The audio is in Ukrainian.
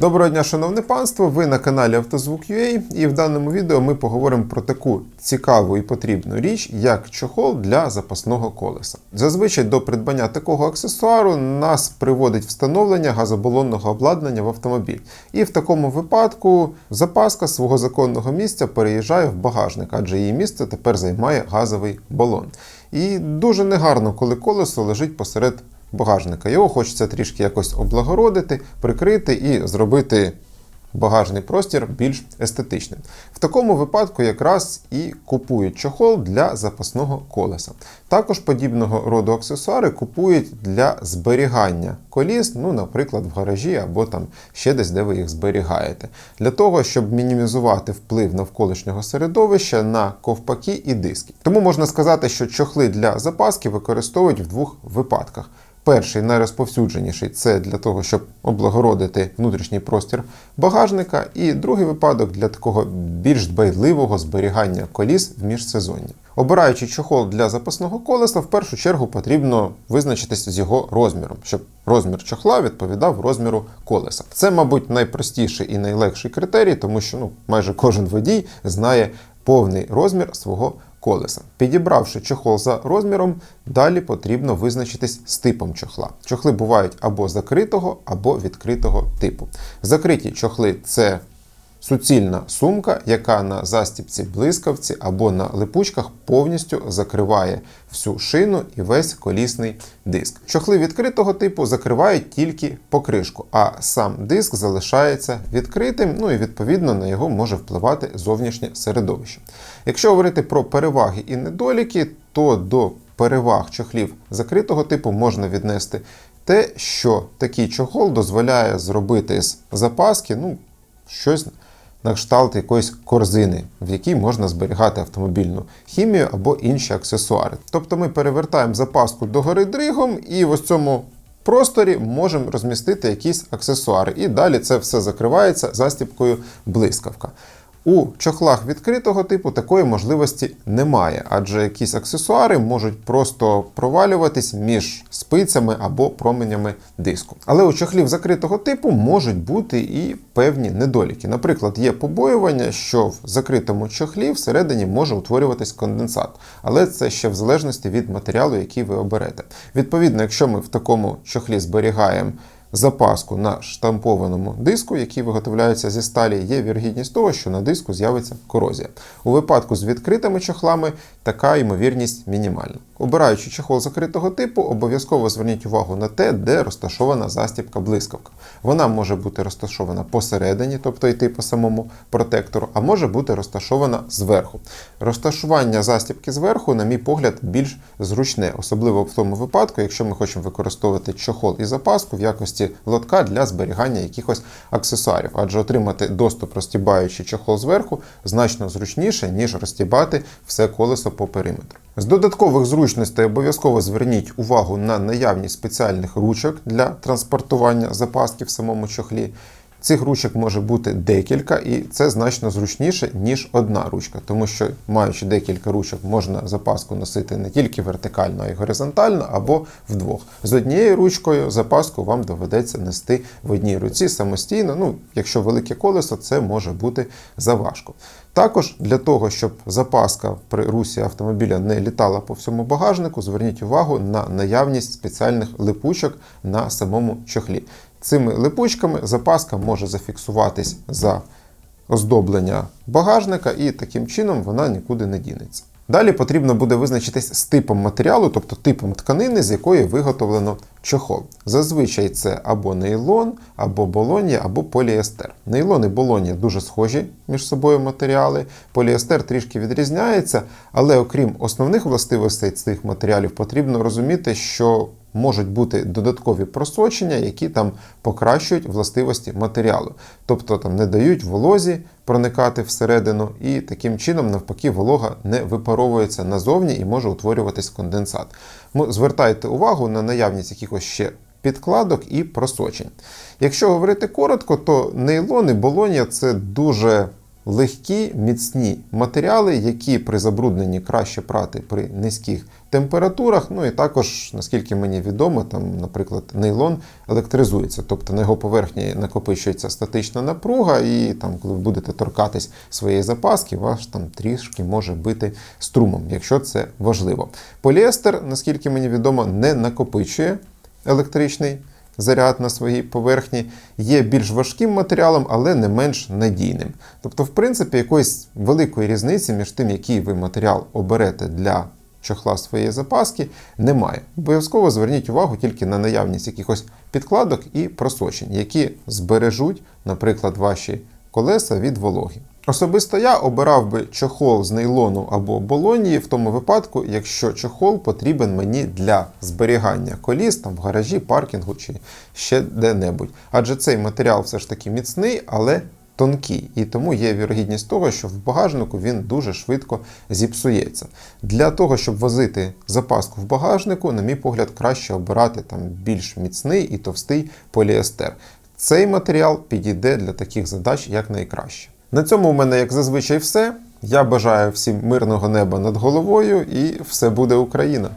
Доброго дня, шановне панство! Ви на каналі Автозвук.ua і в даному відео ми поговоримо про таку цікаву і потрібну річ, як чохол для запасного колеса. Зазвичай до придбання такого аксесуару нас приводить встановлення газобалонного обладнання в автомобіль. І в такому випадку запаска свого законного місця переїжджає в багажник, адже її місце тепер займає газовий балон. І дуже негарно, коли колесо лежить посеред багажника. Його хочеться трішки якось облагородити, прикрити і зробити багажний простір більш естетичним. В такому випадку якраз і купують чохол для запасного колеса. Також подібного роду аксесуари купують для зберігання коліс, ну, наприклад, в гаражі або там ще десь, де ви їх зберігаєте, для того, щоб мінімізувати вплив навколишнього середовища на ковпаки і диски. Тому можна сказати, що чохли для запаски використовують в двох випадках. Перший найрозповсюдженіший це для того, щоб облагородити внутрішній простір багажника, і другий випадок для такого більш дбайливого зберігання коліс в міжсезонні. Обираючи чохол для запасного колеса, в першу чергу потрібно визначитися з його розміром, щоб розмір чохла відповідав розміру колеса. Це, мабуть, найпростіший і найлегший критерій, тому що ну, майже кожен водій знає повний розмір свого. Підібравши чохол за розміром, далі потрібно визначитись з типом чохла. Чохли бувають або закритого, або відкритого типу. Закриті чохли це суцільна сумка, яка на застіпці блискавці або на липучках повністю закриває всю шину і весь колісний диск. Чохли відкритого типу закривають тільки покришку, а сам диск залишається відкритим, ну і відповідно на його може впливати зовнішнє середовище. Якщо говорити про переваги і недоліки, то до переваг чохлів закритого типу можна віднести те, що такий чохол дозволяє зробити з запаски ну, щось на кшталт якоїсь корзини, в якій можна зберігати автомобільну хімію або інші аксесуари. Тобто ми перевертаємо запаску догори дригом і в ось цьому просторі можемо розмістити якісь аксесуари. І далі це все закривається застіпкою блискавка. У чохлах відкритого типу такої можливості немає, адже якісь аксесуари можуть просто провалюватись між спицями або променями диску. Але у чохлів закритого типу можуть бути і певні недоліки. Наприклад, є побоювання, що в закритому чохлі всередині може утворюватись конденсат, але це ще в залежності від матеріалу, який ви оберете. Відповідно, якщо ми в такому чохлі зберігаємо запаску на штампованому диску, який виготовляється зі сталі, є вірогідність того, що на диску з'явиться корозія. У випадку з відкритими чохлами така ймовірність мінімальна. Обираючи чохол закритого типу, обов'язково зверніть увагу на те, де розташована застібка блискавка. Вона може бути розташована посередині, тобто йти по самому протектору, а може бути розташована зверху. Розташування застібки зверху, на мій погляд, більш зручне, особливо в тому випадку, якщо ми хочемо використовувати чохол і запаску в якості лотка для зберігання якихось аксесуарів, адже отримати доступ розтібаючи чохол зверху значно зручніше, ніж розтібати все колесо по периметру. З додаткових зручностей обов'язково зверніть увагу на наявність спеціальних ручок для транспортування запаски в самому чохлі. Цих ручок може бути декілька, і це значно зручніше, ніж одна ручка, тому що, маючи декілька ручок, можна запаску носити не тільки вертикально, а й горизонтально або вдвох. З однією ручкою запаску вам доведеться нести в одній руці самостійно. Ну, якщо велике колесо, це може бути заважко. Також для того, щоб запаска при русі автомобіля не літала по всьому багажнику, зверніть увагу на наявність спеціальних липучок на самому чохлі. Цими липучками запаска може зафіксуватись за оздоблення багажника, і таким чином вона нікуди не дінеться. Далі потрібно буде визначитись з типом матеріалу, тобто типом тканини, з якої виготовлено чохол. Зазвичай це або нейлон, або болонія, або поліестер. Нейлон і болонія дуже схожі між собою матеріали. Поліестер трішки відрізняється, але окрім основних властивостей цих матеріалів, потрібно розуміти, що можуть бути додаткові просочення, які там покращують властивості матеріалу. Тобто там не дають волозі проникати всередину, і таким чином, навпаки, волога не випаровується назовні і може утворюватись конденсат. Звертайте увагу на наявність якихось ще підкладок і просочень. Якщо говорити коротко, то нейлон і болонія це дуже легкі, міцні матеріали, які при забрудненні краще прати при низьких температурах. Ну і також, наскільки мені відомо, там, наприклад, нейлон електризується, тобто на його поверхні накопичується статична напруга, і там, коли ви будете торкатись своєї запаски, ваш там трішки може бити струмом, якщо це важливо. Поліестер, наскільки мені відомо, не накопичує електричний заряд на своїй поверхні, є більш важким матеріалом, але не менш надійним. Тобто, в принципі, якоїсь великої різниці між тим, який ви матеріал оберете для чохла своєї запаски, немає. Обов'язково зверніть увагу тільки на наявність якихось підкладок і просочень, які збережуть, наприклад, ваші колеса від вологи. Особисто я обирав би чохол з нейлону або болонії в тому випадку, якщо чохол потрібен мені для зберігання коліс там в гаражі, паркінгу чи ще де-небудь. Адже цей матеріал все ж таки міцний, але тонкий, і тому є вірогідність того, що в багажнику він дуже швидко зіпсується. Для того, щоб возити запаску в багажнику, на мій погляд, краще обирати там більш міцний і товстий поліестер. Цей матеріал підійде для таких задач як найкраще. На цьому у мене, як зазвичай, все. Я бажаю всім мирного неба над головою і все буде Україна!